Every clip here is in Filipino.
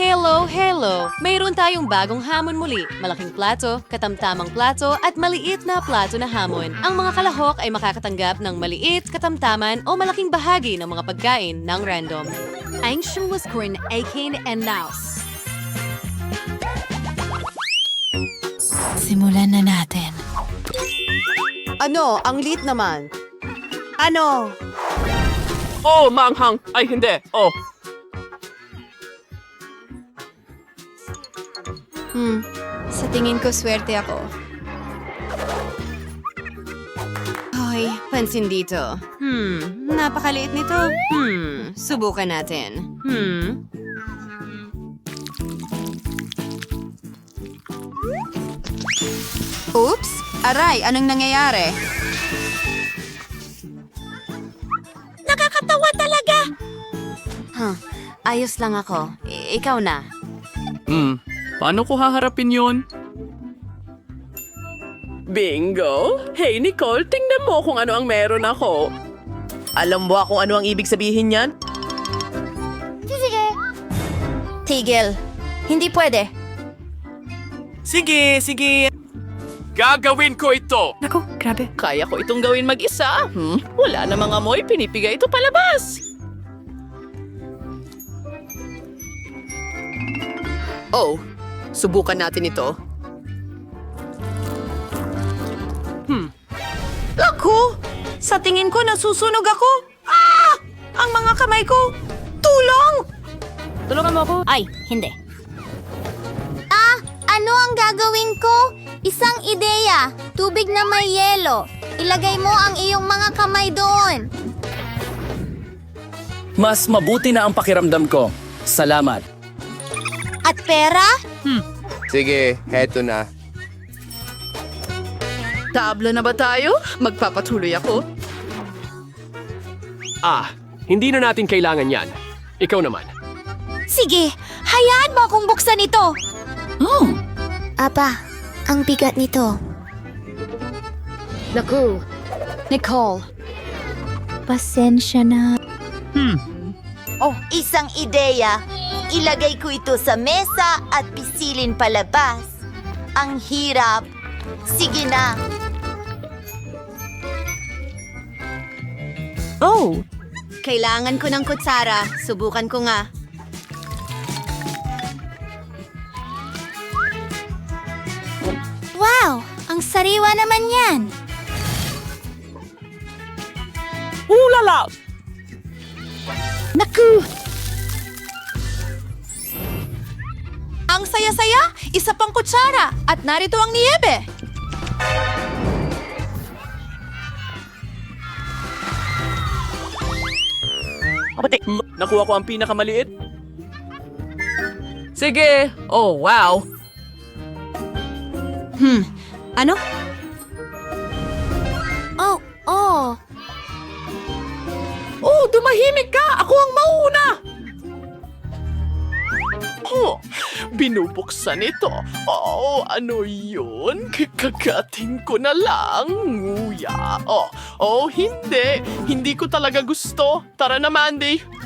hello, hello! Mayroon tayong bagong hamon muli. Malaking plato, katamtamang plato, at maliit na plato na hamon. Ang mga kalahok ay makakatanggap ng maliit, katamtaman, o malaking bahagi ng mga pagkain ng random. Angshu was Corin Akin and Laos. Simulan na natin. Ano? Ang lit naman. Ano? Oh, manghang! Ay, hindi! Oh, Hmm, sa tingin ko swerte ako. Hoy, pansin dito. Hmm, napakaliit nito. Hmm, subukan natin. Hmm. Oops! Aray, anong nangyayari? Nakakatawa talaga! Huh, ayos lang ako. I- ikaw na. Hmm, paano ko haharapin yon? bingo! Hey, Nicole, tingnan mo kung ano ang meron ako. Alam mo kung ano ang ibig sabihin niyan? Tigil. Hindi pwede. Sige, sige. Gagawin ko ito! Naku, grabe. Kaya ko itong gawin mag-isa. Hmm? Wala namang amoy, pinipigay ito palabas. Oh, subukan natin ito. Hmm. Ako! Sa tingin ko, nasusunog ako. Ah! Ang mga kamay ko! Tulong! Tulungan mo ako. Ay, hindi. Ah, ano ang gagawin ko? Isang ideya. Tubig na may yelo. Ilagay mo ang iyong mga kamay doon. Mas mabuti na ang pakiramdam ko. Salamat. At pera? Sige, heto na. Tabla na ba tayo? Magpapatuloy ako. Ah, hindi na natin kailangan yan. Ikaw naman. Sige, hayaan mo akong buksan ito. Oh, Apa, ang bigat nito. Naku. Nicole. Pasensya na. Oh, isang ideya. Ilagay ko ito sa mesa at pisilin palabas. Ang hirap. Sige na. Oh! Kailangan ko ng kutsara. Subukan ko nga. Wow, ang sariwa naman yan. Ulala! Naku! Ang saya-saya! Isa pang kutsara! At narito ang niyebe! Nakuha ko ang pinakamaliit. Sige. Oh, wow. Hmm. Ano? Oh, oh. Oh, dumahimik ka! Ako ang mauna! Binubuksan ito. Oh, ano yun? Kakagatin ko na lang. Nguya. Oh, oh, hindi. Hindi ko talaga gusto. Tara na, Mandy.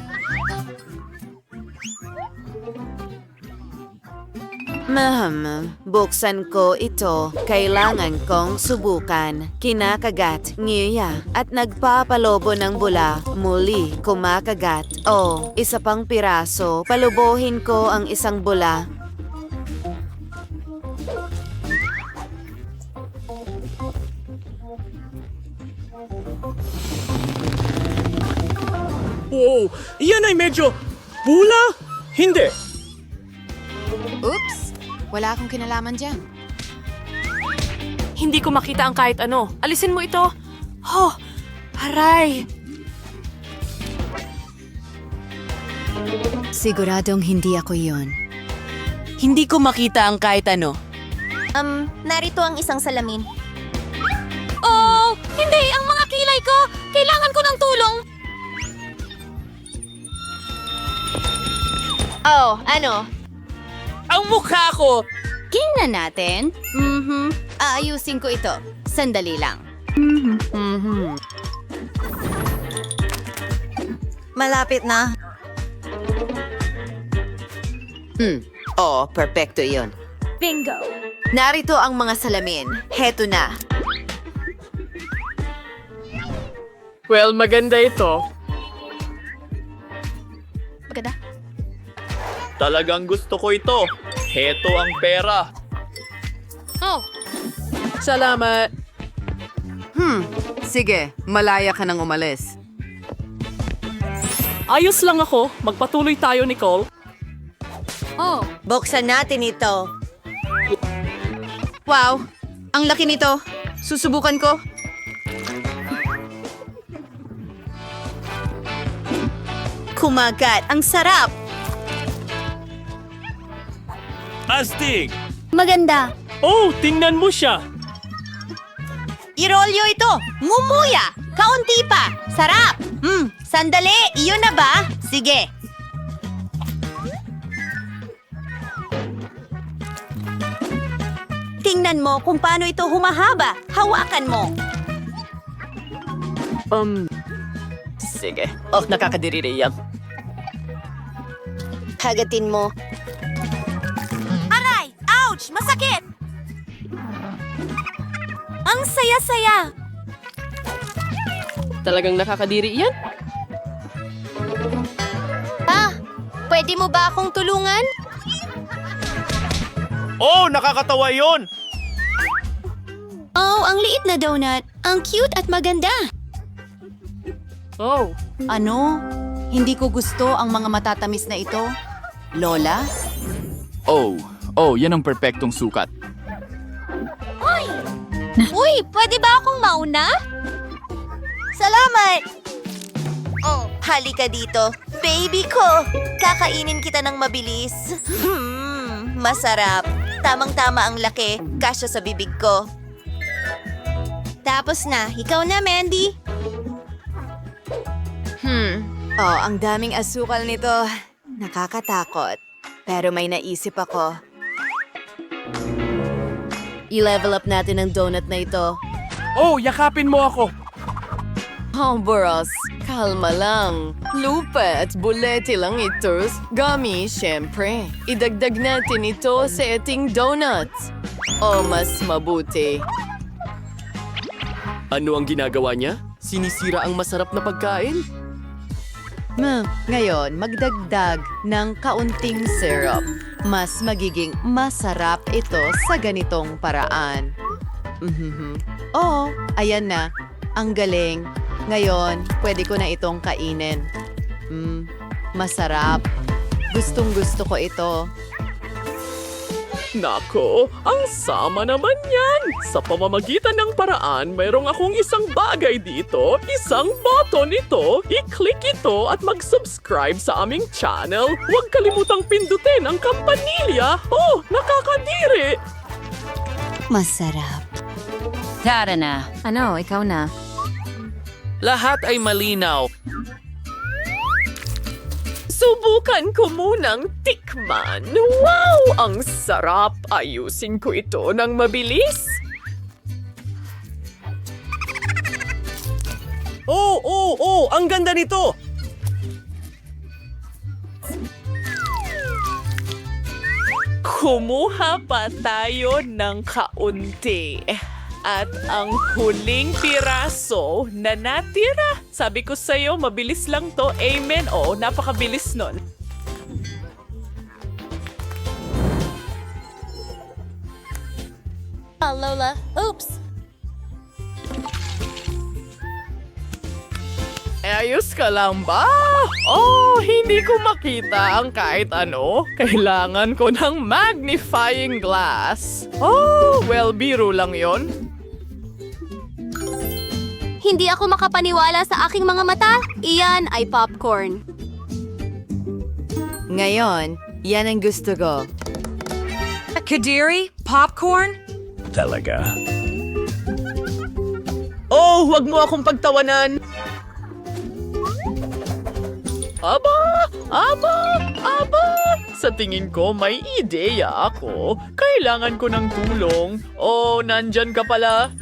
Mahm, buksan ko ito. Kailangan kong subukan. Kinakagat, ngiya, at nagpapalobo ng bula. Muli, kumakagat. Oh, isa pang piraso. Palubohin ko ang isang bula. Oh, yan ay medyo... Bula? Hindi. Oops, wala akong kinalaman dyan. Hindi ko makita ang kahit ano. Alisin mo ito. Oh, aray. Siguradong hindi ako yon. Hindi ko makita ang kahit ano. Um, narito ang isang salamin. Oh, hindi! Ang mga kilay ko! Kailangan ko ng tulong! Oh, ano? Ang mukha ko! Tingnan natin. Mhm. Aayusin ko ito. Sandali lang. Mhm. Malapit na. Hmm. Oo, perpekto yun. Bingo! Narito ang mga salamin. Heto na. Well, maganda ito. Maganda. Talagang gusto ko ito. Heto ang pera. Oh, Salamat! Hmm. Sige, malaya ka nang umalis. Ayos lang ako. Magpatuloy tayo, Nicole. oh. Buksan natin ito. Wow, ang laki nito. Susubukan ko. Kumagat. Ang sarap. Astig! Maganda. Oh, tingnan mo siya. Irolyo ito. Ngumuya. Kaunti pa. Sarap. Hmm, sandali. Iyon na ba? Sige. Tingnan mo kung paano ito humahaba. Hawakan mo. Um, sige. Oh, nakakadiriri yan. Hagatin mo. Masakit! Ang saya-saya. Talagang nakakadiri yan? Ah, pwede mo ba akong tulungan? Oh, nakakatawa yon. Oh, ang liit na donut. Ang cute at maganda. Oh, Ano? Hindi ko gusto ang mga matatamis na ito. Lola? Oh, oh, yan ang perpektong sukat. Uy, pwede ba akong mauna? Salamat! Oh, halika dito. Baby ko! Kakainin kita ng mabilis. Hmm, masarap. Tamang-tama ang laki. Kasya sa bibig ko. Tapos na. Ikaw na, Mandy. Hmm. Oh, ang daming asukal nito. Nakakatakot. Pero may naisip ako. I-level up natin ang donut na ito. Oh, yakapin mo ako. Oh, Boros, kalma lang. Lupa at bulete lang ito. Gummy, syempre. Idagdag natin ito sa ating donuts. O mas mabuti. Ano ang ginagawa niya? Sinisira ang masarap na pagkain? Hmm, ngayon, magdagdag ng kaunting syrup. Mas magiging masarap ito sa ganitong paraan. Mhm. Oo, ayan na. Ang galing. Ngayon, pwede ko na itong kainin. Mm, masarap. Gustong gusto ko ito. Nako, ang sama naman yan! Sa pamamagitan ng paraan, mayroong akong isang bagay dito, isang button ito. I-click ito at mag-subscribe sa aming channel. Huwag kalimutang pindutin ang kampanilya. Oh, nakakadiri! Masarap. Tara na. Ano, ikaw na. Lahat ay malinaw. Subukan ko munang tikman. Wow! Ang sarap! Ayusin ko ito ng mabilis. Oh, oh, oh! Ang ganda nito! Kumuha pa tayo ng kaunti. At ang huling piraso na natira. Sabi ko sa'yo, mabilis lang to. Amen. Oo, napakabilis nun. Ah, Lola. Oops. Ayos ka lang ba? Oh, hindi ko makita ang kahit ano. Kailangan ko ng magnifying glass. Oh, well, biro lang yon. Hindi ako makapaniwala sa aking mga mata. Iyan ay popcorn. Ngayon, yan ang gusto ko. Kadiri? Popcorn? Oh, wag mo akong pagtawanan. Aba! Aba! Aba! Sa tingin ko, may ideya ako. Kailangan ko ng tulong. Oh, nandyan ka pala.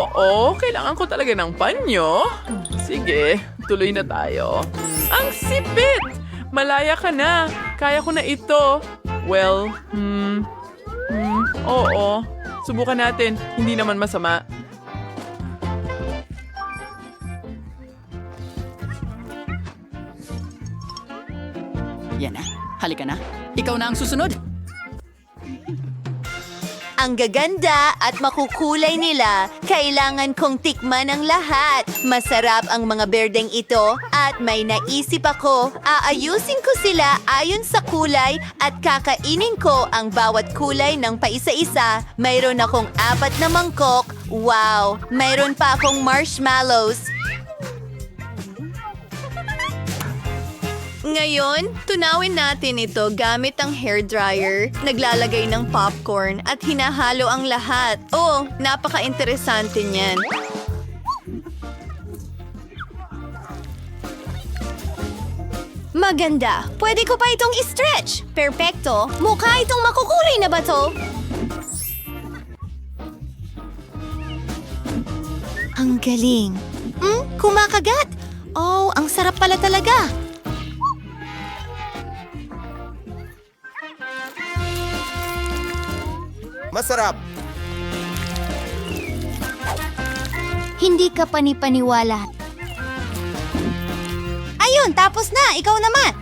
Oo, kailangan ko talaga ng panyo. Sige, tuloy na tayo. Ang sipit! malaya ka na. Kaya ko na ito. Well, hmm, hmm, oo. Subukan natin. Hindi naman masama. Yan na. Halika na. Ikaw na ang susunod. Ang gaganda at makukulay nila, kailangan kong tikman ang lahat. Masarap ang mga berdeng ito at may naisip ako, aayusin ko sila ayon sa kulay at kakainin ko ang bawat kulay ng paisa-isa. Mayroon akong apat na mangkok. Wow! Mayroon pa akong marshmallows. Ngayon, tunawin natin ito gamit ang hairdryer, naglalagay ng popcorn at hinahalo ang lahat. Oh, napaka-interesante niyan. Maganda. Pwede ko pa itong i-stretch. Perfecto. Mukha itong makukulay na ba to? Ang galing. Hmm? Kumakagat. Oh, ang sarap pala talaga. Masarap. Hindi ka panipaniwala. Ayun, tapos na. Ikaw naman.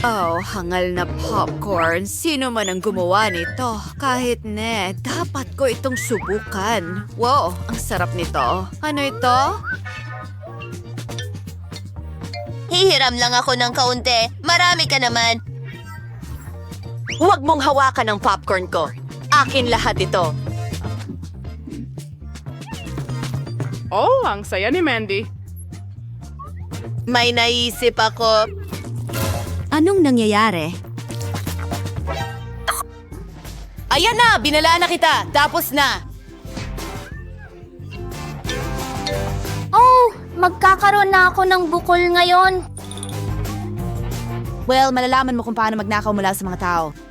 Oh, hangal na popcorn. Sino man ang gumawa nito? Kahit ne, dapat ko itong subukan. Wow, ang sarap nito. Ano ito? Hihiram lang ako ng kaunti. Marami ka naman. Huwag mong hawakan ang popcorn ko. Akin lahat ito. Oh, ang saya ni Mandy. May naisip ako. Anong nangyayari? Ayan na! Binalaan na kita! Tapos na! Oh, magkakaroon na ako ng bukol ngayon. Well, malalaman mo kung paano magnakaw mula sa mga tao.